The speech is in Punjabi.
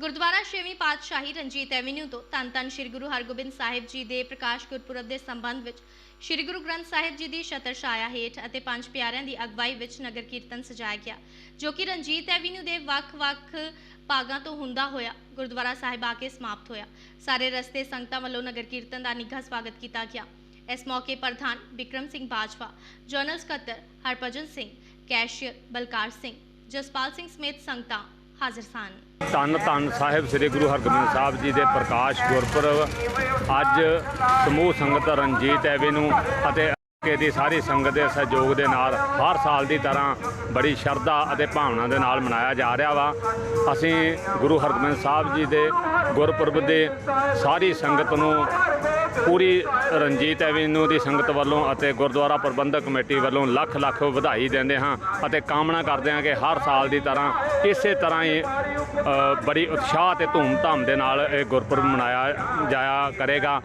ਗੁਰਦੁਆਰਾ ਛੇਵੀਂ ਪਾਤਸ਼ਾਹੀ ਰਣਜੀਤ ਐਵੀਨਿਊ ਤੋਂ ਧੰਨ ਧੰਨ ਸ੍ਰੀ ਗੁਰੂ ਹਰਗੋਬਿੰਦ ਸਾਹਿਬ ਜੀ ਦੇ ਪ੍ਰਕਾਸ਼ ਗੁਰਪੁਰਬ ਦੇ ਸੰਬੰਧ ਵਿੱਚ ਸ੍ਰੀ ਗੁਰੂ ਗ੍ਰੰਥ ਸਾਹਿਬ ਜੀ ਦੀ ਛਤਰ ਛਾਇਆ ਹੇਠ ਅਤੇ ਪੰਜ ਪਿਆਰਿਆਂ ਦੀ ਅਗਵਾਈ ਵਿੱਚ ਨਗਰ ਕੀਰਤਨ ਸਜਾਇਆ ਗਿਆ, ਜੋ ਕਿ ਰਣਜੀਤ ਐਵੀਨਿਊ ਦੇ ਵੱਖ-ਵੱਖ ਭਾਗਾਂ ਤੋਂ ਹੁੰਦਾ ਹੋਇਆ ਗੁਰਦੁਆਰਾ ਸਾਹਿਬ ਆ ਕੇ ਸਮਾਪਤ ਹੋਇਆ। ਸਾਰੇ ਰਸਤੇ ਸੰਗਤਾਂ ਵੱਲੋਂ ਨਗਰ ਕੀਰਤਨ ਦਾ ਨਿੱਘਾ ਸਵਾਗਤ ਕੀਤਾ ਗਿਆ। ਇਸ ਮੌਕੇ ਪ੍ਰਧਾਨ ਵਿਕਰਮ ਸਿੰਘ ਬਾਜਵਾ, ਜਨਰਲ ਸਕੱਤਰ ਹਰਭਜਨ ਸਿੰਘ ਕੈਸ਼ੀਅਰ ਬਲਕਾਰ ਸਿੰਘ, ਜਸਪਾਲ ਸਿੰਘ ਸਮੇਤ ਸੰਗਤਾਂ ਹਾਜ਼ਰ ਸਨ। ਧੰਨ ਧੰਨ ਸਾਹਿਬ ਸ੍ਰੀ ਗੁਰੂ ਹਰਗੋਬਿੰਦ ਸਾਹਿਬ ਜੀ ਦੇ ਪ੍ਰਕਾਸ਼ ਗੁਰਪੁਰਬ। ਅੱਜ ਸਮੂਹ ਸੰਗਤ ਰਣਜੀਤ ਐਵੀਨਿਊ ਅਤੇ ਅੱਗੇ ਦੀ ਸਾਰੀ ਸੰਗਤ ਦੇ ਸਹਿਯੋਗ ਦੇ ਨਾਲ ਹਰ ਸਾਲ ਦੀ ਤਰ੍ਹਾਂ ਬੜੀ ਸ਼ਰਧਾ ਅਤੇ ਭਾਵਨਾ ਦੇ ਨਾਲ ਮਨਾਇਆ ਜਾ ਰਿਹਾ ਵਾ। ਅਸੀਂ ਗੁਰੂ ਹਰਗੋਬਿੰਦ ਸਾਹਿਬ ਜੀ ਦੇ ਗੁਰਪੁਰਬ ਦੇ ਸਾਰੀ ਸੰਗਤ ਨੂੰ ਪੂਰੀ ਰਣਜੀਤ ਐਵੀਨਿਊ ਦੀ ਸੰਗਤ ਵੱਲੋਂ ਅਤੇ ਗੁਰਦੁਆਰਾ ਪ੍ਰਬੰਧਕ ਕਮੇਟੀ ਵੱਲੋਂ ਲੱਖ ਲੱਖ ਵਧਾਈ ਦਿੰਦੇ ਹਾਂ ਅਤੇ ਕਾਮਨਾ ਕਰਦੇ ਹਾਂ ਕਿ ਹਰ ਸਾਲ ਦੀ ਤਰ੍ਹਾਂ ਇਸੇ ਤਰ੍ਹਾਂ ਹੀ ਬੜੀ ਉਤਸ਼ਾਹ ਤੇ ਧੂਮ-ਧਾਮ ਦੇ ਨਾਲ ਇਹ ਗੁਰਪੁਰਬ ਮਨਾਇਆ ਜਾਇਆ ਕਰੇਗਾ।